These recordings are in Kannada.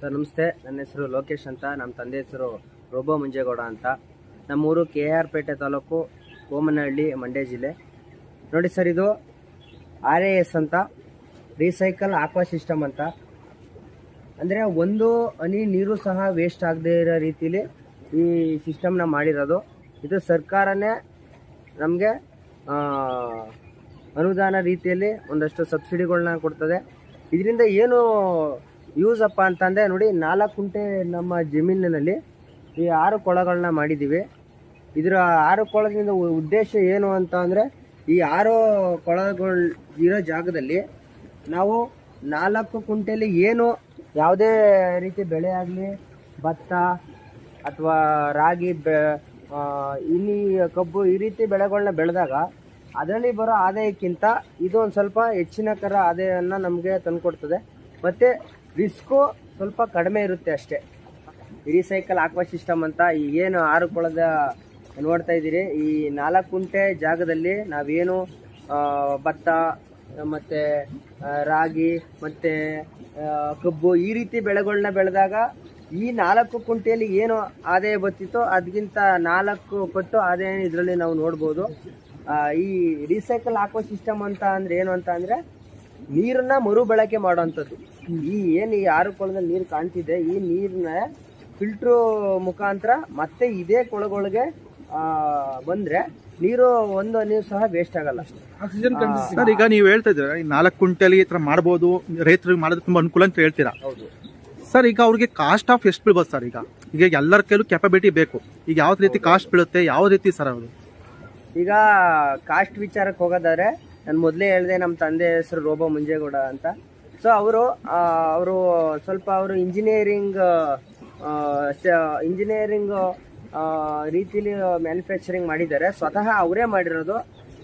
ಸರ್, ನಮಸ್ತೆ. ನನ್ನ ಹೆಸರು ಲೋಕೇಶ್ ಅಂತ. ನಮ್ಮ ತಂದೆ ಹೆಸರು ರೋಬೋ ಮುಂಜೇಗೌಡ ಅಂತ. ನಮ್ಮೂರು ಕೆ ಆರ್ ಪೇಟೆ ತಾಲೂಕು ಕೋಮನಹಳ್ಳಿ, ಮಂಡ್ಯ ಜಿಲ್ಲೆ. ನೋಡಿ ಸರ್, ಇದು ಆರ್ ಎಸ್ ಅಂತ, ರೀಸೈಕಲ್ ಆಕ್ವಾ ಸಿಸ್ಟಮ್ ಅಂತ. ಅಂದರೆ ಒಂದು ಹನಿ ನೀರು ಸಹ ವೇಸ್ಟ್ ಆಗದೇ ಇರೋ ರೀತಿಲಿ ಈ ಸಿಸ್ಟಮ್ನ ಮಾಡಿರೋದು. ಇದು ಸರ್ಕಾರನೇ ನಮಗೆ ಅನುದಾನ ರೀತಿಯಲ್ಲಿ ಒಂದಷ್ಟು ಸಬ್ಸಿಡಿಗಳನ್ನ ಕೊಡ್ತದೆ. ಇದರಿಂದ ಏನು ಯೂಸ್ ಅಪ್ಪ ಅಂತಂದರೆ ನೋಡಿ ನಾಲ್ಕು ಕುಂಟೆ ನಮ್ಮ ಜಮೀನಿನಲ್ಲಿ ಈ ಆರು ಕೊಳಗಳನ್ನ ಮಾಡಿದ್ದೀವಿ. ಇದರ ಆರು ಕೊಳದಿಂದ ಉದ್ದೇಶ ಏನು ಅಂತ ಅಂದರೆ ಈ ಆರು ಕೊಳಗಳು ಇರೋ ಜಾಗದಲ್ಲಿ ನಾವು ನಾಲ್ಕು ಕುಂಟೆಯಲ್ಲಿ ಏನು ಯಾವುದೇ ರೀತಿ ಬೆಳೆ ಆಗಲಿ, ಭತ್ತ ಅಥವಾ ರಾಗಿ, ಬೆ ಇಲ್ಲಿ ಕಬ್ಬು ಈ ರೀತಿ ಬೆಳೆಗಳನ್ನ ಬೆಳೆದಾಗ ಅದರಲ್ಲಿ ಬರೋ ಆದಾಯಕ್ಕಿಂತ ಇದು ಒಂದು ಸ್ವಲ್ಪ ಹೆಚ್ಚಿನ ಕರ ಆದಾಯವನ್ನು ನಮಗೆ ತಂದುಕೊಡ್ತದೆ. ಮತ್ತು ರಿಸ್ಕು ಸ್ವಲ್ಪ ಕಡಿಮೆ ಇರುತ್ತೆ ಅಷ್ಟೇ. ರೀಸೈಕಲ್ ಆಕ್ವಾ ಸಿಸ್ಟಮ್ ಅಂತ ಈ ಏನು ಆರು ಕೊಳದ ನೋಡ್ತಾ ಇದ್ದೀರಿ. ಈ ನಾಲ್ಕು ಕುಂಟೆ ಜಾಗದಲ್ಲಿ ನಾವೇನು ಭತ್ತ, ಮತ್ತು ರಾಗಿ, ಮತ್ತು ಕಬ್ಬು ಈ ರೀತಿ ಬೆಳೆಗಳನ್ನ ಬೆಳೆದಾಗ ಈ ನಾಲ್ಕು ಕುಂಟೆಯಲ್ಲಿ ಏನು ಆದಾಯ ಬರ್ತಿತ್ತೋ ಅದಕ್ಕಿಂತ ನಾಲ್ಕು ಪಟ್ಟು ಆದಾಯ ಇದರಲ್ಲಿ ನಾವು ನೋಡ್ಬೋದು. ಈ ರೀಸೈಕಲ್ ಆಕ್ವಾ ಸಿಸ್ಟಮ್ ಅಂತ ಅಂದರೆ ಏನು ಅಂತ ಅಂದರೆ ನೀರನ್ನು ಮರುಬಳಕೆ ಮಾಡುವಂಥದ್ದು. ಈ ಏನು ಈ ಆರು ಕೊಳದಲ್ಲಿ ನೀರು ಕಾಣ್ತಿದೆ ಈ ನೀರನ್ನ ಫಿಲ್ಟ್ರು ಮುಖಾಂತರ ಮತ್ತೆ ಇದೇ ಕೊಳಗೊಳಗೆ ಬಂದ್ರೆ ನೀರು ಒಂದು ನೀರು ಸಹ ವೇಸ್ಟ್ ಆಗಲ್ಲ. ಸರ್ ಈಗ ನೀವು ಹೇಳ್ತಾ ಇದ್ದೀರಾ ಈ ನಾಲ್ಕು ಕ್ವಿಂಟಲ್ ಈ ಥರ ಮಾಡ್ಬೋದು ರೈತರಿಗೆ ಮಾಡೋದು ತುಂಬಾ ಅನುಕೂಲ ಅಂತ ಹೇಳ್ತೀರಾ? ಹೌದು. ಸರ್ ಈಗ ಅವ್ರಿಗೆ ಕಾಸ್ಟ್ ಆಫ್ ಎಷ್ಟು ಬೀಳ್ಬೋದು ಸರ್ ಈಗ? ಈಗ ಎಲ್ಲರ ಕೈಲೂ ಕೆಪಬಿಲಿಟಿ ಬೇಕು. ಈಗ ಯಾವ ರೀತಿ ಕಾಸ್ಟ್ ಬೀಳುತ್ತೆ ಯಾವ ರೀತಿ ಸರ್ ಅವರು ಈಗ ಕಾಸ್ಟ್ ವಿಚಾರಕ್ಕೆ ಹೋಗೋದಾದ್ರೆ ನಾನು ಮೊದಲೇ ಹೇಳಿದೆ ನಮ್ಮ ತಂದೆ ಹೆಸರು ರೋಬೋ ಮುಂಜೇಗೌಡ ಅಂತ. ಸೊ ಅವರು ಅವರು ಸ್ವಲ್ಪ ಅವರು ಇಂಜಿನಿಯರಿಂಗ್ ಇಂಜಿನಿಯರಿಂಗ್ ರೀತಿಲಿ ಮ್ಯಾನುಫ್ಯಾಕ್ಚರಿಂಗ್ ಮಾಡಿದ್ದಾರೆ. ಸ್ವತಃ ಅವರೇ ಮಾಡಿರೋದು.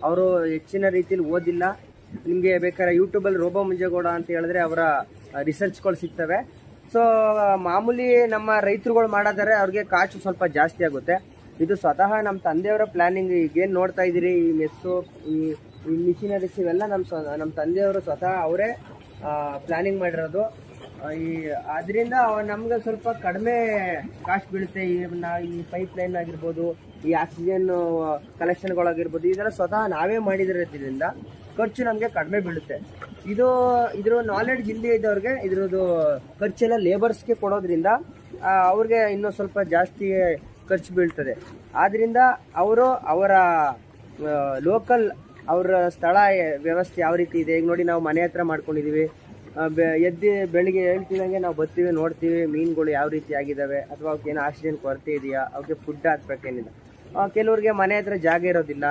ಅವರು ಹೆಚ್ಚಿನ ರೀತಿಲಿ ಓದಿಲ್ಲ. ನಿಮಗೆ ಬೇಕಾದ್ರೆ ಯೂಟ್ಯೂಬಲ್ಲಿ ರೋಬೋ ಮುಂಜೇಗೌಡ ಅಂತ ಹೇಳಿದ್ರೆ ಅವರ ರಿಸರ್ಚ್ಗಳು ಸಿಗ್ತವೆ. ಸೊ ಮಾಮೂಲಿ ನಮ್ಮ ರೈತರುಗಳು ಮಾಡೋದಾರೆ ಅವ್ರಿಗೆ ಕಾಸ್ಟ್ ಸ್ವಲ್ಪ ಜಾಸ್ತಿ ಆಗುತ್ತೆ. ಇದು ಸ್ವತಃ ನಮ್ಮ ತಂದೆಯವರ ಪ್ಲಾನಿಂಗ್ ಈಗೇನು ನೋಡ್ತಾ ಇದ್ದೀರಿ? ಈ ಮೆಸ್ಸು ಈ ಈ ಮಿಷಿನರೀಸ್ ಇವೆಲ್ಲ ನಮ್ಮ ಸ್ವ, ನಮ್ಮ ತಂದೆಯವರು ಸ್ವತಃ ಅವರೇ ಪ್ಲಾನಿಂಗ್ ಮಾಡಿರೋದು. ಈ ಅದರಿಂದ ನಮ್ಗೆ ಸ್ವಲ್ಪ ಕಡಿಮೆ ಕಾಸ್ಟ್ ಬೀಳುತ್ತೆ. ಈ, ನಾ- ಈ ಪೈಪ್ ಲೈನ್ ಆಗಿರ್ಬೋದು, ಈ ಆಕ್ಸಿಜನ್ ಕಲೆಕ್ಷನ್ಗಳಾಗಿರ್ಬೋದು ಇದೆಲ್ಲ ಸ್ವತಃ ನಾವೇ ಮಾಡಿದಿರೋದ್ರಿಂದ ಖರ್ಚು ನಮಗೆ ಕಡಿಮೆ ಬೀಳುತ್ತೆ. ಇದು ಇದ್ರ ನಾಲೆಡ್ಜ್ ಇಲ್ಲದೆ ಇದ್ದವ್ರಿಗೆ ಇದ್ರದ್ದು ಖರ್ಚೆಲ್ಲ ಲೇಬರ್ಸ್ಗೆ ಕೊಡೋದ್ರಿಂದ ಅವ್ರಿಗೆ ಇನ್ನೂ ಸ್ವಲ್ಪ ಜಾಸ್ತಿ ಖರ್ಚು ಬೀಳ್ತದೆ. ಆದ್ದರಿಂದ ಅವರು ಅವರ ಲೋಕಲ್ ಅವರ ಸ್ಥಳ ವ್ಯವಸ್ಥೆ ಯಾವ ರೀತಿ ಇದೆ? ಈಗ ನೋಡಿ ನಾವು ಮನೆ ಹತ್ರ ಬೆ- ಎದ್ದು ಬೆಳಿಗ್ಗೆ ಹೇಳ್ತಿದಂಗೆ ನಾವು ಬರ್ತೀವಿ ನೋಡ್ತೀವಿ, ಮೀನುಗಳು ಯಾವ ರೀತಿ ಆಗಿದ್ದಾವೆ ಅಥವಾ ಅವಕ್ಕೆ ಏನು ಆಕ್ಸಿಜನ್ ಕೊರತೆ ಇದೆಯಾ ಅವಕ್ಕೆ ಫುಡ್ ಹಾಕ್ಬೇಕೇನಿಲ್ಲ ಕೆಲವ್ರಿಗೆ ಮನೆ ಹತ್ರ ಜಾಗ ಇರೋದಿಲ್ಲ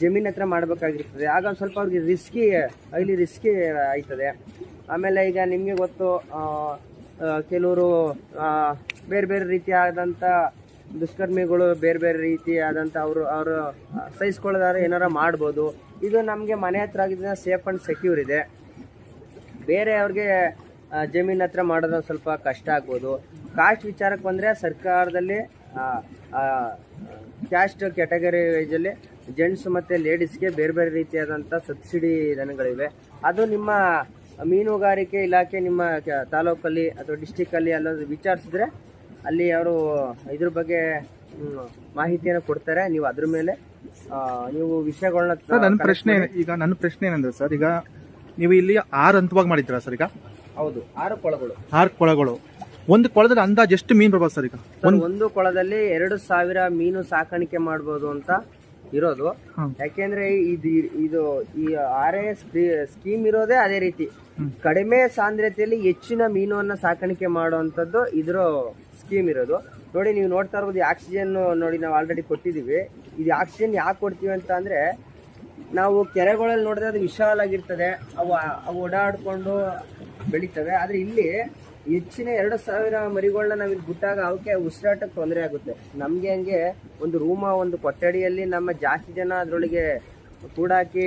ಜಮೀನ್ ಹತ್ರ ಮಾಡಬೇಕಾಗಿರ್ತದೆ. ಆಗ ಒಂದು ಸ್ವಲ್ಪ ಅವ್ರಿಗೆ ರಿಸ್ಕಿ ಅಲ್ಲಿ ರಿಸ್ಕಿ ಆಯ್ತದೆ. ಆಮೇಲೆ ಈಗ ನಿಮಗೆ ಗೊತ್ತು ಕೆಲವರು ಬೇರೆ ಬೇರೆ ರೀತಿಯಾದಂಥ ದುಷ್ಕರ್ಮಿಗಳು ಬೇರೆ ಬೇರೆ ರೀತಿಯಾದಂಥ ಅವರು ಅವರು ಸಹಿಸ್ಕೊಳ್ಳೋದಾದ್ರೆ ಏನಾರ ಮಾಡ್ಬೋದು. ಇದು ನಮಗೆ ಮನೆ ಹತ್ರ ಆಗಿದ್ದ ಸೇಫ್ ಆ್ಯಂಡ್ ಸೆಕ್ಯೂರ್ ಇದೆ. ಬೇರೆ ಅವ್ರಿಗೆ ಜಮೀನ್ ಹತ್ರ ಮಾಡೋದು ಸ್ವಲ್ಪ ಕಷ್ಟ ಆಗ್ಬೋದು. ಕಾಸ್ಟ್ ವಿಚಾರಕ್ಕೆ ಬಂದರೆ ಸರ್ಕಾರದಲ್ಲಿ ಕ್ಯಾಸ್ಟ್ ಕ್ಯಾಟಗರಿ ವೈಸಲ್ಲಿ ಜೆಂಟ್ಸ್ ಮತ್ತು ಲೇಡೀಸ್ಗೆ ಬೇರೆ ಬೇರೆ ರೀತಿಯಾದಂಥ ಸಬ್ಸಿಡಿ ಧನಗಳಿವೆ ಅದು ನಿಮ್ಮ ಮೀನುಗಾರಿಕೆ ಇಲಾಖೆ ನಿಮ್ಮ ತಾಲೂಕಲ್ಲಿ ಅಥವಾ ಡಿಸ್ಟಿಕಲ್ಲಿ ಅಲ್ಲ ವಿಚಾರಿಸಿದ್ರೆ ಅಲ್ಲಿ ಅವರು ಇದ್ರ ಬಗ್ಗೆ ಮಾಹಿತಿಯನ್ನು ಕೊಡ್ತಾರೆ. ನೀವು ಅದ್ರ ಮೇಲೆ ನೀವು ವಿಷಯಗಳನ್ನ ಸರ್ ನನ್ನ ಪ್ರಶ್ನೆ ಈಗ ನನ್ನ ಪ್ರಶ್ನೆ ಏನಂದ್ರೆ ಸರ್ ಈಗ ನೀವು ಇಲ್ಲಿ ಆರು ಹಂತವಾಗಿ ಮಾಡಿದ್ರ ಸರ್ ಈಗ? ಹೌದು ಆರು ಕೊಳಗಳು. ಆರು ಕೊಳಗಳು. ಒಂದು ಕೊಳದಲ್ಲಿ ಅಂದಾಜು ಎಷ್ಟು ಮೀನು ಬರ್ಬೋದು ಸರ್ ಈಗ? ಒಂದು ಕೊಳದಲ್ಲಿ ಎರಡು ಸಾವಿರ ಮೀನು ಸಾಕಾಣಿಕೆ ಮಾಡ್ಬೋದು ಅಂತ ಇರೋದು. ಯಾಕೆಂದ್ರೆ ಇದು ಇದು ಈ ಆರ್ ಎಸ್ ಸ್ಕೀಮ್ ಇರೋದೇ ಅದೇ ರೀತಿ. ಕಡಿಮೆ ಸಾಂದ್ರತೆಯಲ್ಲಿ ಹೆಚ್ಚಿನ ಮೀನನ್ನ ಸಾಕಾಣಿಕೆ ಮಾಡುವಂತದ್ದು ಇದ್ರ ಸ್ಕೀಮ್ ಇರೋದು. ನೋಡಿ ನೀವು ನೋಡ್ತಾ ಇರ್ಬೋದು ಆಕ್ಸಿಜನ್ ನೋಡಿ ನಾವು ಆಲ್ರೆಡಿ ಕೊಟ್ಟಿದೀವಿ ಇದು ಆಕ್ಸಿಜನ್ ಯಾಕೆ ಕೊಡ್ತೀವಿ ಅಂತ ಅಂದ್ರೆ ನಾವು ಕೆರೆಗಳಲ್ಲಿ ನೋಡಿದ್ರೆ ಅದು ವಿಶಾಲಾಗಿರ್ತದೆ. ಅವು ಅವು ಓಡಾಡ್ಕೊಂಡು ಬೆಳಿತವೆ. ಆದ್ರೆ ಇಲ್ಲಿ ಹೆಚ್ಚಿನ ಎರಡು ಸಾವಿರ ಮರಿಗಳನ್ನ ನಾವು ಇಲ್ಲಿ ಬಿಟ್ಟಾಗ ಅವಕ್ಕೆ ಉಸಿರಾಟಕ್ಕೆ ತೊಂದರೆ ಆಗುತ್ತೆ. ನಮಗೆ ಹಂಗೆ ಒಂದು ರೂಮ, ಒಂದು ಕೊಠಡಿಯಲ್ಲಿ ನಮ್ಮ ಜಾಸ್ತಿ ಜನ ಅದರೊಳಗೆ ಕೂಡಾಕಿ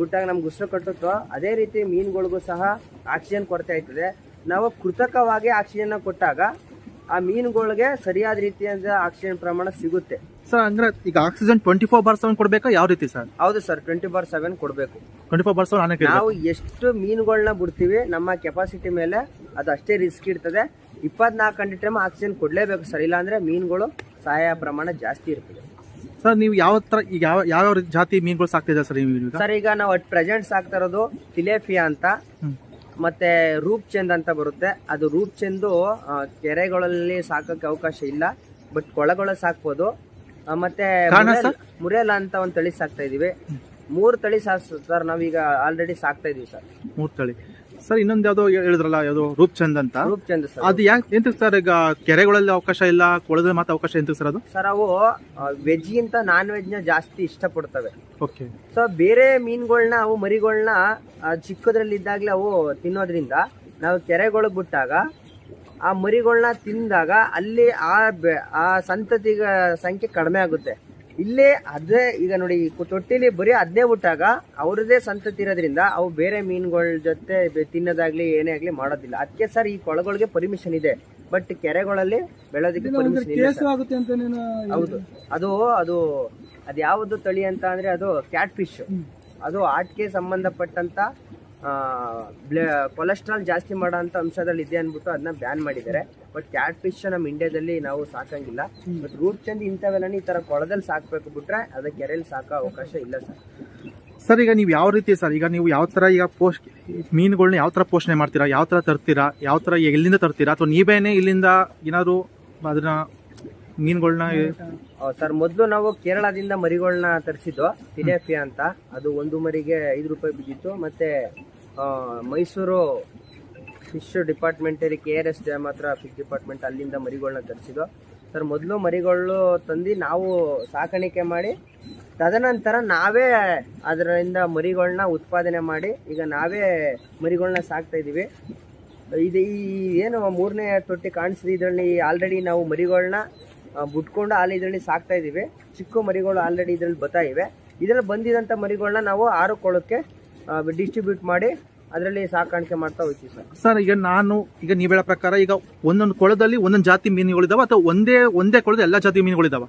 ಬಿಟ್ಟಾಗ ನಮ್ಗೆ ಉಸಿರು ಕಟ್ಟುತ್ತೋ, ಅದೇ ರೀತಿ ಮೀನುಗಳಿಗೂ ಸಹ ಆಕ್ಸಿಜನ್ ಕೊರತೆ ಆಯ್ತದೆ. ನಾವು ಕೃತಕವಾಗಿ ಆಕ್ಸಿಜನ್ನ ಕೊಟ್ಟಾಗ ಆ ಮೀನುಗಳಿಗೆ ಸರಿಯಾದ ರೀತಿಯಾದ ಆಕ್ಸಿಜನ್ ಪ್ರಮಾಣ ಸಿಗುತ್ತೆ. ಸರ್ ಅಂದ್ರೆ ಈಗ oxygen twenty four bar seven ಕೊಡ್ಬೇಕಾ? ಯಾವ ರೀತಿ ಸರ್ ಹೌದು ಸರ್ ಟ್ವೆಂಟಿ ಫೋರ್ ಸೆವೆನ್ ಕೊಡಬೇಕು. ಟ್ವೆಂಟಿ ಫೋರ್ ಬಾರ್ ಸೆವೆನ್ ನಾವು ಎಷ್ಟು ಮೀನುಗಳನ್ನ ಬಿಡ್ತೀವಿ ನಮ್ಮ ಕೆಪಾಸಿಟಿ ಮೇಲೆ ಅದು ಅಷ್ಟೇ ರಿಸ್ಕ್ ಇರ್ತದೆ. ಇಪ್ಪತ್ನಾಲ್ಕು ಗಂಟೆ ಟೈಮ್ ಆಕ್ಸಿಜನ್ ಕೊಡಲೇಬೇಕು ಸರ್ ಇಲ್ಲಾಂದ್ರೆ ಮೀನುಗಳು ಸಹಾಯ ಪ್ರಮಾಣ ಜಾಸ್ತಿ ಇರ್ತದೆ. ಸರ್ ನೀವು ಯಾವ ತರ ಈಗ ಯಾವ ಯಾವ ಜಾತಿ ಮೀನುಗಳು ಸಾಕ್ತಿದ್ದೀರಾ ಸರ್ ನೀವು ಸರ್ ಈಗ ನಾವು ಅಟ್ ಪ್ರೆಸೆಂಟ್ ಸಾಕ್ತಾ ಇರೋದು ತಿಲೇಫಿಯಾ ಅಂತ. ಮತ್ತೆ ರೂಪ್ ಚೆಂದ್ ಅಂತ ಬರುತ್ತೆ. ಅದು ರೂಪ್ ಚೆಂದು ಕೆರೆಗಳಲ್ಲಿ ಸಾಕಕ್ಕೆ ಅವಕಾಶ ಇಲ್ಲ. ಬಟ್ ಕೊಳಗಳಲ್ಲಿ ಸಾಕ್ಬೋದು. ಮತ್ತೆ ಮುರಿಯಲ್ಲ ಮುರೇಲ ಅಂತ ಒಂದು ತಳಿ ಸಾಕ್ತಾ ಇದೀವಿ. ಮೂರು ತಳಿ ಸಾಕ್ ಸರ್ ನಾವೀಗ ಆಲ್ರೆಡಿ ಸಾಕ್ತಾ ಇದೀವಿ ಸರ್. ಮೂರು ತಳಿ. ಸರ್ ಇನ್ನೊಂದು ಯಾವ್ದೋ ಹೇಳಿದ್ರಲ್ಲ ಯಾವುದೋ ರೂಪ್ ಚಂದ್ ಅಂತ? ರೂಪ್ ಚಂದ್ ಸರ್. ಅದು ಯಾಕೆ ಎಂತ ಸರ್ ಈಗ ಕೆರೆಗಳಲ್ಲಿ ಅವಕಾಶ ಇಲ್ಲ ಕೊಳದಲ್ಲಿ ಮಾತ್ರ ಅವಕಾಶ ಎಂತ ಸರ್ ಅದು ಸರ್ ಅವು ವೆಜ್ಗಿಂತ ನಾನ್ ವೆಜ್ನ ಜಾಸ್ತಿ ಇಷ್ಟಪಡ್ತವೆ. ಓಕೆ. ಸೊ ಬೇರೆ ಮೀನುಗಳನ್ನ ಅವು ಮರಿಗಳನ್ನ ಚಿಕ್ಕದ್ರಲ್ಲಿ ಇದ್ದಾಗ್ಲೇ ಅವು ತಿನ್ನೋದ್ರಿಂದ ನಾವು ಕೆರೆಗಳಿಗೆ ಬಿಟ್ಟಾಗ ಆ ಮರಿಗಳನ್ನ ತಿಂದಾಗ ಅಲ್ಲಿ ಆ ಬೆ- ಆ ಸಂತತಿಗ ಸಂಖ್ಯೆ ಕಡಿಮೆ ಆಗುತ್ತೆ. ಇಲ್ಲೇ ಅದೇ ಈಗ ನೋಡಿ ತೊಟ್ಟಿಲಿ ಬರೀ ಅದನ್ನೇ ಬಿಟ್ಟಾಗ ಅವ್ರದೇ ಸಂತತಿ ಇರೋದ್ರಿಂದ ಅವು ಬೇರೆ ಮೀನುಗಳ ಜೊತೆ ತಿನ್ನೋದಾಗ್ಲಿ ಏನೇ ಆಗಲಿ ಮಾಡೋದಿಲ್ಲ. ಅದಕ್ಕೆ ಸರ್ ಈ ಕೊಳಗಳಿಗೆ ಪರ್ಮಿಷನ್ ಇದೆ. ಬಟ್ ಕೆರೆಗಳಲ್ಲಿ ಬೆಳೋದಕ್ಕೆ ಪರ್ಮಿಷನ್ ಇಲ್ಲ ಹೌದು. ಅದು ಅದು ಅದು ಯಾವುದು ತಳಿ ಅಂತ ಅಂದ್ರೆ ಅದು ಕ್ಯಾಟ್ ಫಿಶ್ ಅದು ಆಟಿಕೆ ಸಂಬಂಧಪಟ್ಟಂತ ಕೊಲೆಸ್ಟ್ರಾಲ್ ಜಾಸ್ತಿ ಮಾಡೋ ಅಂತ ಅಂಶದಲ್ಲಿ ಇದೆ ಅಂದ್ಬಿಟ್ಟು ಅದನ್ನ ಬ್ಯಾನ್ ಮಾಡಿದ್ದಾರೆ. ಬಟ್ ಕ್ಯಾಟ್ ಫಿಶ್ ನಮ್ಮ ಇಂಡಿಯಾದಲ್ಲಿ ನಾವು ಸಾಕಂಗಿಲ್ಲ. ಬಟ್ ರೂಟ್ ಚಂದ್ ಇಂಥವೆಲ್ಲ ಈ ಥರ ಕೊಳದಲ್ಲಿ ಸಾಕ್ಬೇಕು ಬಿಟ್ರೆ ಅದಕ್ಕೆ ಕೆರೆಯಲ್ಲಿ ಸಾಕೋ ಅವಕಾಶ ಇಲ್ಲ ಸರ್. ಸರ್ ಈಗ ನೀವು ಯಾವ ರೀತಿ ಸರ್ ಈಗ ನೀವು ಯಾವ ಥರ ಈಗ ಪೋಷ್ ಮೀನುಗಳನ್ನ ಯಾವ ಥರ ಪೋಷಣೆ ಮಾಡ್ತೀರಾ ಯಾವ ಥರ ತರ್ತೀರಾ ಯಾವ ಥರ ಎಲ್ಲಿಂದ ತರ್ತೀರಾ ಅಥವಾ ನೀವೇನೇ ಇಲ್ಲಿಂದ ಏನಾದರೂ ಅದನ್ನ ಮೀನುಗಳನ್ನ ಸರ್ ಮೊದಲು ನಾವು ಕೇರಳದಿಂದ ಮರಿಗಳನ್ನ ತರಿಸಿದ್ದು ತಿಲೇಫಿಯಾ ಅಂತ. ಅದು ಒಂದು ಮರಿಗೆ ಐದು ರೂಪಾಯಿ ಬಿದ್ದಿತ್ತು. ಮತ್ತೆ ಮೈಸೂರು ಫಿಶ್ ಡಿಪಾರ್ಟ್ಮೆಂಟಲ್ಲಿ ಕೆ ಆರ್ ಎಸ್ ಡ್ಯಾಮ್ ಹತ್ರ ಫಿಶ್ ಡಿಪಾರ್ಟ್ಮೆಂಟ್ ಅಲ್ಲಿಂದ ಮರಿಗಳನ್ನ ತರಿಸಿದ್ದು ಸರ್, ಮೊದಲು ಮರಿಗಳು ತಂದು ನಾವು ಸಾಕಾಣಿಕೆ ಮಾಡಿ, ತದನಂತರ ನಾವೇ ಅದರಿಂದ ಮರಿಗಳನ್ನ ಉತ್ಪಾದನೆ ಮಾಡಿ, ಈಗ ನಾವೇ ಮರಿಗಳನ್ನ ಸಾಕ್ತಾ ಇದ್ದೀವಿ ಇದು ಈ ಏನು ಮೂರನೇ ತೊಟ್ಟಿ ಕಾಣಿಸಿದೆ, ಇದರಲ್ಲಿ ಆಲ್ರೆಡಿ ನಾವು ಮರಿಗಳನ್ನ ಬಿಟ್ಕೊಂಡು ಅಲ್ಲಿ ಇದರಲ್ಲಿ ಸಾಕ್ತಾ ಇದ್ದೀವಿ ಚಿಕ್ಕ ಮರಿಗಳು ಆಲ್ರೆಡಿ ಇದರಲ್ಲಿ ಬರ್ತಾ ಇವೆ. ಇದರಲ್ಲಿ ಬಂದಿದಂಥ ಮರಿಗಳನ್ನ ನಾವು ಆರು ಕೊಳಕ್ಕೆ ಡಿಸ್ಟ್ರಿಬ್ಯೂಟ್ ಮಾಡಿ ಅದರಲ್ಲಿ ಸಾಕಾಣಿಕೆ ಮಾಡ್ತಾ ಹೋಗ್ತೀವಿ ಸರ್. ಸರ್ ಈಗ ನಾನು ಈಗ ನೀವು ಹೇಳೋ ಪ್ರಕಾರ ಈಗ ಒಂದೊಂದು ಕೊಳದಲ್ಲಿ ಒಂದೊಂದು ಜಾತಿ ಮೀನುಗಳಿದಾವ ಅಥವಾ ಒಂದೇ ಒಂದೇ ಕೊಳದ ಎಲ್ಲ ಜಾತಿ ಮೀನುಗಳಿದಾವ?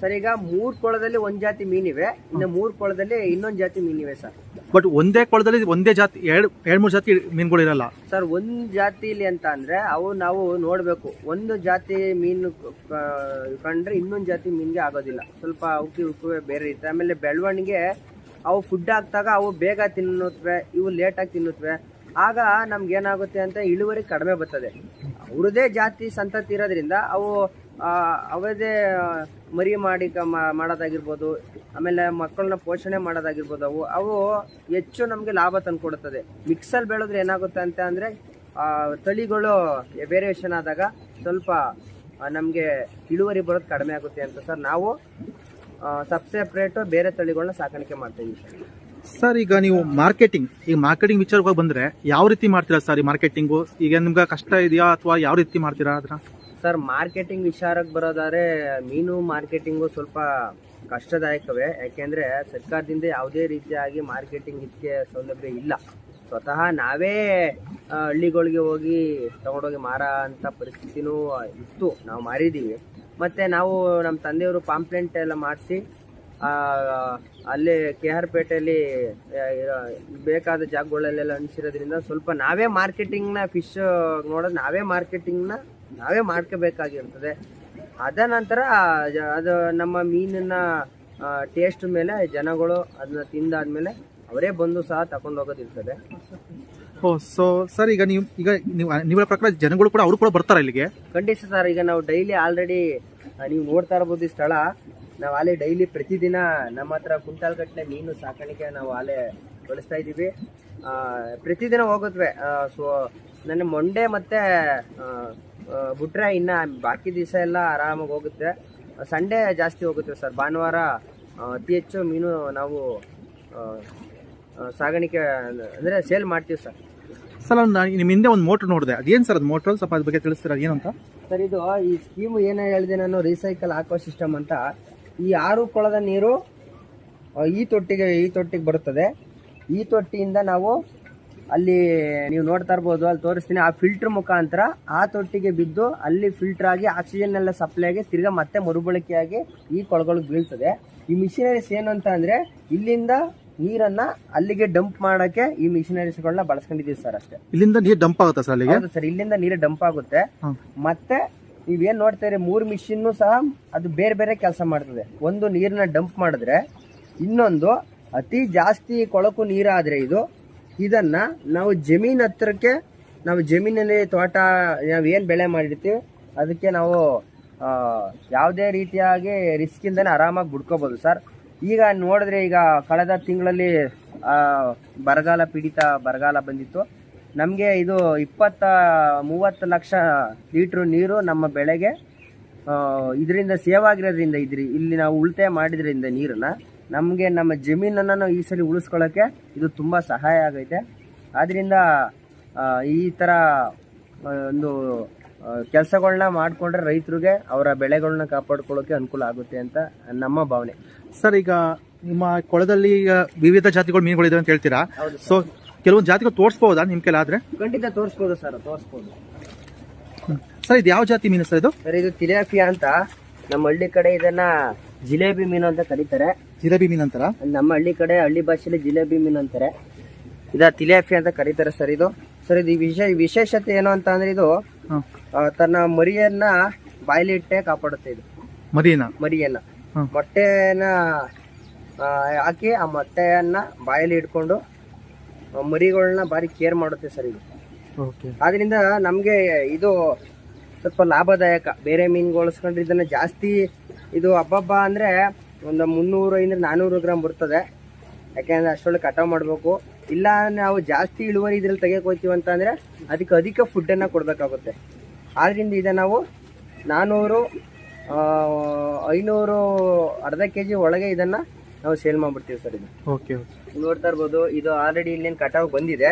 ಸರ್ ಈಗ ಮೂರು ಕೊಳದಲ್ಲಿ ಒಂದ್ ಜಾತಿ ಮೀನಿವೆ ಇನ್ನು ಮೂರು ಕೊಳದಲ್ಲಿ ಇನ್ನೊಂದು ಜಾತಿ ಮೀನಿವೆ ಸರ್. ಬಟ್ ಒಂದೇ ಕೊಳದಲ್ಲಿ ಒಂದೇ ಜಾತಿ ಎರಡು ಎರಡು ಮೂರು ಜಾತಿ ಮೀನುಗಳು ಇರಲ್ಲ ಸರ್ ಒಂದ್ ಜಾತಿಲಿ ಅಂತ ಅಂದ್ರೆ ಅವು ನಾವು ನೋಡ್ಬೇಕು ಒಂದು ಜಾತಿ ಮೀನು ಕಂಡ್ರೆ ಇನ್ನೊಂದು ಜಾತಿ ಮೀನ್ಗೆ ಆಗೋದಿಲ್ಲ. ಸ್ವಲ್ಪ ಉಕ್ಕಿ ಉಕ್ಕುವೆ ಬೇರೆ ಇರುತ್ತೆ ಆಮೇಲೆ ಬೆಳವಣಿಗೆ ಅವು ಫುಡ್ ಹಾಕ್ದಾಗ ಅವು ಬೇಗ ತಿನ್ನುತ್ತವೆ ಇವು ಲೇಟಾಗಿ ತಿನ್ನುತ್ತವೆ ಆಗ ನಮ್ಗೇನಾಗುತ್ತೆ ಅಂತ ಇಳುವರಿ ಕಡಿಮೆ ಬರ್ತದೆ. ಅವ್ರದೇ ಜಾತಿ ಸಂತತಿ ಇರೋದ್ರಿಂದ ಅವು ಅವರದೇ ಮರಿ ಮಾಡಿ ಮಾಡೋದಾಗಿರ್ಬೋದು, ಆಮೇಲೆ ಮಕ್ಕಳನ್ನ ಪೋಷಣೆ ಮಾಡೋದಾಗಿರ್ಬೋದು ಅವು ಅವು ಹೆಚ್ಚು ನಮಗೆ ಲಾಭ ತಂದುಕೊಡುತ್ತದೆ. ಮಿಕ್ಸಲ್ಲಿ ಬೆಳೆದ್ರೆ ಏನಾಗುತ್ತೆ ಅಂತ ಅಂದರೆ ತಳಿಗಳು ವೇರಿಯೇಷನ್ ಆದಾಗ ಸ್ವಲ್ಪ ನಮಗೆ ಇಳುವರಿ ಬರೋದು ಕಡಿಮೆ ಆಗುತ್ತೆ ಅಂತ ಸರ್ ನಾವು ಸಬ್ ಸೆಪ್ರೇಟು ಬೇರೆ ತಳಿಗಳನ್ನ ಸಾಕಾಣಿಕೆ ಮಾಡ್ತೀವಿ ಸರ್. ಈಗ ನೀವು ಮಾರ್ಕೆಟಿಂಗ್ ಈಗ ಮಾರ್ಕೆಟಿಂಗ್ ವಿಚಾರವಾಗಿ ಬಂದ್ರೆ ಯಾವ ರೀತಿ ಮಾಡ್ತೀರಾ ಸರ್ ಈ ಮಾರ್ಕೆಟಿಂಗು ಈಗ ನಿಮ್ಗೆ ಕಷ್ಟ ಇದೆಯಾ ಅಥವಾ ಯಾವ ರೀತಿ ಮಾಡ್ತೀರಾ ಅದ್ರ ಸರ್ ಮಾರ್ಕೆಟಿಂಗ್ ವಿಚಾರಕ್ಕೆ ಬರೋದಾದ್ರೆ ಮೀನು ಮಾರ್ಕೆಟಿಂಗು ಸ್ವಲ್ಪ ಕಷ್ಟದಾಯಕವೇ. ಯಾಕೆಂದ್ರೆ ಸರ್ಕಾರದಿಂದ ಯಾವುದೇ ರೀತಿಯಾಗಿ ಮಾರ್ಕೆಟಿಂಗ್ ಇದಕ್ಕೆ ಸೌಲಭ್ಯ ಇಲ್ಲ. ಸ್ವತಃ ನಾವೇ ಹಳ್ಳಿಗಳಿಗೆ ಹೋಗಿ ತಗೊಂಡೋಗಿ ಮಾರ ಅಂತ ಪರಿಸ್ಥಿತಿನೂ ಇತ್ತು. ನಾವು ಮಾರಿದ್ದೀವಿ ಮತ್ತೆ ನಾವು ನಮ್ಮ ತಂದೆಯವರು ಪಾಂಪ್ಲೆಂಟ್ ಎಲ್ಲ ಮಾಡಿಸಿ ಅಲ್ಲೇ ಕೆ ಆರ್ ಪೇಟೆಯಲ್ಲಿ ಬೇಕಾದ ಜಾಗಗಳಲ್ಲೆಲ್ಲ ಅನಿಸಿರೋದ್ರಿಂದ ಸ್ವಲ್ಪ ನಾವೇ ಮಾರ್ಕೆಟಿಂಗ್ನ ಫಿಶ್ ನೋಡೋದು ನಾವೇ ಮಾರ್ಕೆಟಿಂಗ್ನ ನಾವೇ ಮಾಡ್ಕೋಬೇಕಾಗಿರ್ತದೆ. ಅದ ನಂತರ ಅದು ನಮ್ಮ ಮೀನಿನ ಟೇಸ್ಟ್ ಮೇಲೆ, ಜನಗಳು ಅದನ್ನ ತಿಂದಾದ್ಮೇಲೆ ಅವರೇ ಬಂದು ಸಹ ತಗೊಂಡು ಹೋಗೋದಿರ್ತದೆ. ಓ ಸೊ ಸರ್ ಈಗ ನೀವು ಈಗ ನೀವು ನಿಮ್ಮ ಪ್ರಕಾರ ಜನಗಳು ಕೂಡ ಅವರು ಕೂಡ ಬರ್ತಾರೆ ಇಲ್ಲಿಗೆ? ಖಂಡಿತ ಸರ್ ಈಗ ನಾವು ಡೈಲಿ ಆಲ್ರೆಡಿ ನೀವು ನೋಡ್ತಾ ಇರ್ಬೋದು ಈ ಸ್ಥಳ. ನಾವು ಅಲ್ಲೇ ಡೈಲಿ ಪ್ರತಿದಿನ ನಮ್ಮ ಹತ್ರ ಕುಂಟಾಲ್ ಗಟ್ಟಲೆ ಮೀನು ಸಾಕಾಣಿಕೆ ನಾವು ಆಲೆ ಬಳಸ್ತಾ ಇದ್ದೀವಿ. ಪ್ರತಿದಿನ ಹೋಗುತ್ತವೆ ಸೊ ನನ್ನ ಮೊಂಡೆ ಮತ್ತೆ ಬಿಟ್ರೆ ಇನ್ನು ಬಾಕಿ ದಿವಸ ಎಲ್ಲ ಆರಾಮಾಗಿ ಹೋಗುತ್ತೆ. ಸಂಡೇ ಜಾಸ್ತಿ ಹೋಗುತ್ತೆ ಸರ್ ಭಾನುವಾರ ಅತಿ ಹೆಚ್ಚು ಮೀನು ನಾವು ಸಾಗಾಣಿಕೆ, ಅಂದರೆ ಸೇಲ್ ಮಾಡ್ತೀವಿ ಸರ್ ಸರ್ ನಾನು ನಿಮ್ಮ ಹಿಂದೆ ಒಂದು ಮೋಟ್ರ್ ನೋಡಿದೆ. ಅದೇನು ಸರ್ ಅದು ಮೋಟ್ರ್ ಸ್ವಲ್ಪ ಅದ್ರ ಬಗ್ಗೆ ತಿಳಿಸ್ತೀರಾ? ಏನಂತ ಸರ್, ಇದು ಈ ಸ್ಕೀಮ್ ಏನ ಹೇಳಿದೆ ನಾನು ರೀಸೈಕಲ್ ಹಾಕೋ ಸಿಸ್ಟಮ್ ಅಂತ, ಈ ಆರು ಕೊಳದ ನೀರು ಈ ತೊಟ್ಟಿಗೆ ಈ ತೊಟ್ಟಿಗೆ ಬರುತ್ತದೆ. ಈ ತೊಟ್ಟಿಯಿಂದ ನಾವು ಅಲ್ಲಿ ನೀವು ನೋಡ್ತಾ ಇರ್ಬೋದು, ಅಲ್ಲಿ ತೋರಿಸ್ತೀನಿ, ಆ ಫಿಲ್ಟರ್ ಮುಖಾಂತರ ಆ ತೊಟ್ಟಿಗೆ ಬಿದ್ದು ಅಲ್ಲಿ ಫಿಲ್ಟರ್ ಆಗಿ ಆಕ್ಸಿಜನ್ ಎಲ್ಲ ಸಪ್ಲೈ ಆಗಿ ತಿರ್ಗಾ ಮತ್ತೆ ಮರುಬಳಕೆಯಾಗಿ ಈ ಕೊಳಗಳಿಗೆ ಬೀಳ್ತದೆ. ಈ ಮಿಷಿನರೀಸ್ ಏನು ಅಂತ ಅಂದರೆ, ಇಲ್ಲಿಂದ ನೀರನ್ನ ಅಲ್ಲಿಗೆ ಡಂಪ್ ಮಾಡಕ್ಕೆ ಈ ಮಿಷಿನರೀಸ್ಗಳನ್ನ ಬಳಸ್ಕೊಂಡಿದೀವಿ ಸರ್ ಅಷ್ಟೇ. ಇಲ್ಲಿಂದ ನೀರು ಡಂಪ್ ಆಗುತ್ತಾ ಸರ್ ಅಲ್ಲಿಗೆ? ಹೌದು ಸರ್ ಇಲ್ಲಿಂದ ನೀರು ಡಂಪ್ ಆಗುತ್ತೆ. ಮತ್ತೆ ನೀವೇನ್ ನೋಡ್ತಾ ಇರಿ ಮೂರು ಮಿಷಿನ್ ಸಹ ಅದು ಬೇರೆ ಬೇರೆ ಕೆಲಸ ಮಾಡ್ತದೆ. ಒಂದು ನೀರನ್ನ ಡಂಪ್ ಮಾಡಿದ್ರೆ ಇನ್ನೊಂದು ಅತಿ ಜಾಸ್ತಿ ಕೊಳಕು ನೀರಾದ್ರೆ ಇದು ಇದನ್ನ ನಾವು ಜಮೀನ್ ಹತ್ರಕ್ಕೆ ನಾವು ಜಮೀನಲ್ಲಿ ತೋಟ ನಾವು ಏನ್ ಬೆಳೆ ಮಾಡಿರ್ತೀವಿ ಅದಕ್ಕೆ ನಾವು ಯಾವುದೇ ರೀತಿಯಾಗಿ ರಿಸ್ಕ್ ಇಂದಾನೆ ಆರಾಮಾಗಿ ಬಿಡ್ಕೋಬಹುದು ಸರ್ ಈಗ ನೋಡಿದ್ರೆ ಈಗ ಕಳೆದ ತಿಂಗಳಲ್ಲಿ ಬರಗಾಲ ಪೀಡಿತ ಬರಗಾಲ ಬಂದಿತ್ತು. ನಮಗೆ ಇದು ಇಪ್ಪತ್ತ, ಮೂವತ್ತು ಲಕ್ಷ ಲೀಟ್ರ್ ನೀರು ನಮ್ಮ ಬೆಳೆಗೆ ಇದರಿಂದ ಸೇವ್ ಆಗಿರೋದ್ರಿಂದ ಇದ್ರಿ, ಇಲ್ಲಿ ನಾವು ಉಳಿತಾಯ ಮಾಡಿದ್ರಿಂದ ನೀರನ್ನ. ನಮಗೆ ನಮ್ಮ ಜಮೀನನ್ನು ಈ ಸಲ ಉಳಿಸ್ಕೊಳ್ಳೋಕ್ಕೆ ಇದು ತುಂಬ ಸಹಾಯ ಆಗೈತೆ. ಆದ್ದರಿಂದ ಈ ಥರ ಒಂದು ಕೆಲಸಗಳನ್ನ ಮಾಡಿಕೊಂಡ್ರೆ ರೈತರಿಗೆ ಅವರ ಬೆಳೆಗಳನ್ನ ಕಾಪಾಡ್ಕೊಳ್ಳೋಕೆ ಅನುಕೂಲ ಆಗುತ್ತೆ ಅಂತ ನಮ್ಮ ಭಾವನೆ. ಸರ್ ಈಗ ನಿಮ್ಮ ಕೊಳದಲ್ಲಿ ಈಗ ವಿವಿಧ ಜಾತಿಗಳು ಮೀನುಗಳಿದೆ ಅಂತ ಹೇಳ್ತೀರಾ? ಸೊ ಕೆಲವೊಂದು ಜಾತಿಗಳು ತೋರಿಸ್ಬೋದಾ ನಿಮ್ಮ ಕೆಲಾದ್ರೆ ಖಂಡಿತ ತೋರಿಸ್ಬೋದು ಸರ್ ತೋರಿಸ್ಬೋದು. ಸರ್ ಇದು ಯಾವ ಜಾತಿ ಮೀನು ಸರ್ ಇದು? ಸರ್ ಇದು ತಿಲಾಪಿಯಾ ಅಂತ ನಮ್ಮ ಹಳ್ಳಿ ಕಡೆ ಇದನ್ನ ಜಿಲೇಬಿ ಮೀನು ಅಂತ ಕರೀತಾರೆ. ಜಿಲೇಬಿ ಮೀನು ಅಂತಾರ? ನಮ್ಮ ಹಳ್ಳಿ ಕಡೆ ಹಳ್ಳಿ ಭಾಷೆಯಲ್ಲಿ ಜಿಲೇಬಿ ಮೀನು ಅಂತಾರೆ. ಇದ ತಿಲಾಪಿ ಅಂತ ಕರೀತಾರೆ ಸರ್ ಇದು. ಸರ್ ಇದು ವಿಶೇಷ ವಿಶೇಷತೆ ಏನು ಅಂತ ಅಂದ್ರೆ ಇದು ತನ್ನ ಮರಿಯನ್ನ ಬಾಯಲ್ಲಿ ಇಟ್ಟೆ ಕಾಪಾಡುತ್ತೆ ಇದು ಮರಿಯನ್ನ ಮರಿಯನ್ನ ಮೊಟ್ಟೆನ ಹಾಕಿ ಆ ಮೊಟ್ಟೆಯನ್ನ ಬಾಯಲ್ಲಿ ಇಟ್ಕೊಂಡು ಮರಿಗಳನ್ನ ಭಾರಿ ಕೇರ್ ಮಾಡುತ್ತೆ ಸರ್ ಇದು. ಆದ್ರಿಂದ ನಮಗೆ ಇದು ಸ್ವಲ್ಪ ಲಾಭದಾಯಕ. ಬೇರೆ ಮೀನುಗಳು ಇದನ್ನ ಜಾಸ್ತಿ ಇದು ಹಬ್ಬಬ್ಬ ಅಂದ್ರೆ ಒಂದು ಮುನ್ನೂರು ಇಂದ ನಾನೂರು ಗ್ರಾಮ್ ಬರ್ತದೆ. ಯಾಕೆಂದ್ರೆ ಅಷ್ಟೊಳಗೆ ಕಟಾವ್ ಮಾಡಬೇಕು. ಇಲ್ಲ ನಾವು ಜಾಸ್ತಿ ಇಳುವರಿ ಇದ್ರಲ್ಲಿ ತೆಗೆಕೋತೀವಿ ಹೋಗ್ತೀವಿ ಅಂತ ಅಂದ್ರೆ ಅದಕ್ಕೆ ಅಧಿಕ ಫುಡ್ ಅನ್ನ ಕೊಡಬೇಕಾಗುತ್ತೆ. ಆದ್ರಿಂದ ಇದು ನಾವು ನಾನ್ನೂರು ಐನೂರು ಅರ್ಧ ಕೆ ಜಿ ಒಳಗೆ ಇದನ್ನ ನಾವು ಸೇಲ್ ಮಾಡ್ಬಿಡ್ತೀವಿ ಸರ್ ಇದು. ಓಕೆ ಓಕೆ ನೋಡ್ತಾ ಇರ್ಬೋದು ಇದು ಆಲ್ರೆಡಿ ಇಲ್ಲೇನು ಕಟಾವ್ ಬಂದಿದೆ.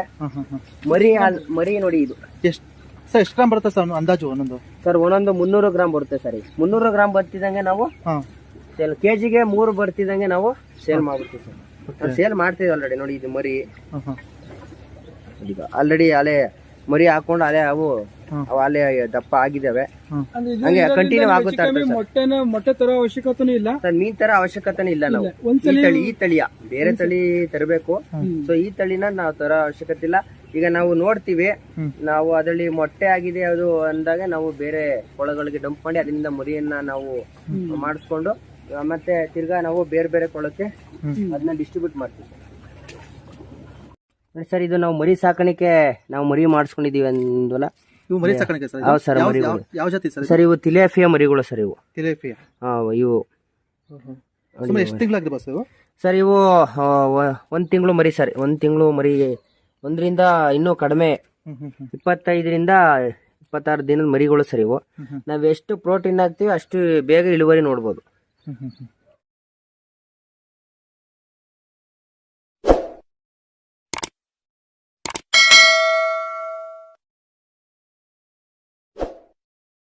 ಮರಿ ಮರಿ ನೋಡಿ ಇದು. ಎಷ್ಟು ಸರ್ ಎಷ್ಟು ಗ್ರಾಮ್ ಬರುತ್ತೆ ಸರ್ ಅಂದಾಜು ಒಂದೊಂದು? ಸರ್ ಒಂದೊಂದು ಮುನ್ನೂರು ಗ್ರಾಮ್ ಬರುತ್ತೆ ಸರ್ ಈಗ ಮುನ್ನೂರು ಗ್ರಾಮ್ ಬರ್ತಿದಂಗೆ ನಾವು ಸೇಲ್ ಕೆ ಜಿಗೆ ಮೂರು ಬರ್ತಿದಂಗೆ ನಾವು ಸೇಲ್ ಮಾಡ್ಬಿಡ್ತೀವಿ ಸರ್. ನಾವು ಸೇಲ್ ಮಾಡ್ತೀವಿ ಆಲ್ರೆಡಿ ನೋಡಿ ಇದು ಮರಿ. ಈಗ ಆಲ್ರೆಡಿ ಅಲೆ ಮರಿ ಹಾಕೊಂಡು ಅಲೆ ಅವು ಅವು ದಪ್ಪ ಆಗಿದಾವೆ ಹಂಗೆ ಕಂಟಿನ್ಯೂ ಆಗುತ್ತಾ. ಮೊಟ್ಟೆನ ಮೊಟ್ಟೆ ತರ ಅವಶ್ಯಕತೆ ಇಲ್ಲ. ಸರ್ ಮೀನ್ ತರ ಅವಶ್ಯಕತೆನೇ ಇಲ್ಲ ನಾವು. ಈ ತಳಿ ಈ ತಳಿಯ. ಬೇರೆ ತಳಿ ತರಬೇಕು. ಸೊ ಈ ತಳಿನ ನಾವು ತರ ಅವಶ್ಯಕತೆ ಇಲ್ಲ. ಈಗ ನಾವು ನೋಡ್ತೀವಿ. ನಾವು ಅದರಲ್ಲಿ ಮೊಟ್ಟೆ ಆಗಿದೆ ಅದು ಅಂದಾಗ ನಾವು ಬೇರೆ ಕೊಳಗಳಿಗೆ ಡಂಪ್ ಮಾಡಿ ಅದರಿಂದ ಮರಿಯನ್ನ ನಾವು ಮಾಡಿಸ್ಕೊಂಡು ಮತ್ತೆ ತಿರ್ಗಾ ನಾವು ಬೇರೆ ಬೇರೆ ಕೊಳಕ್ಕೆ ಅದನ್ನ ಡಿಸ್ಟ್ರಿಬ್ಯೂಟ್ ಮಾಡ್ತೀವಿ. ನೋಡಿ ಸರ್ ಇದು ನಾವು ಮರಿ ಸಾಕಾಣಿಕೆ ನಾವು ಮರಿ ಮಾಡಿಸ್ಕೊಂಡಿದೀವಿ ಅಂದ್ವಲ್ಲ? ಇವು ಮರಿ ಸಾಕಾಣಿಕೆ ಸರ್? ಹೌದು ಸರ್, ಯಾವ ಮರಿಗಳು. ಯಾವ- ಯಾವ ಜಾತಿ ಸರ್ ಸರ್ ಇವು ತಿಲೇಫಿಯ ಮರಿಗಳು ಸರ್ ಇವು. ತಿಲೇಪಿಯ ಆ, ಇವು. ಸುಮ್ಮನೆ ಎಷ್ಟು ತಿಂಗಳಾಗಿದೆ ಬಸ್ ಇವು? ಸರ್ ಇವು ಒಂದು ತಿಂಗಳು ಮರಿ ಸರ್. ಒಂದು ತಿಂಗಳು ಮರಿ ಒಂದರಿಂದ ಇನ್ನೂ ಕಡಿಮೆ ಇಪ್ಪತ್ತೈದರಿಂದ ಇಪ್ಪತ್ತಾರು ದಿನದ ಮರಿಗಳು ಸರ್ ಇವು. ನಾವ್ ಎಷ್ಟು ಪ್ರೋಟೀನ್ ಹಾಕ್ತಿವಿ ಅಷ್ಟು ಬೇಗ ಇಳುವರಿ ನೋಡ್ಬೋದು.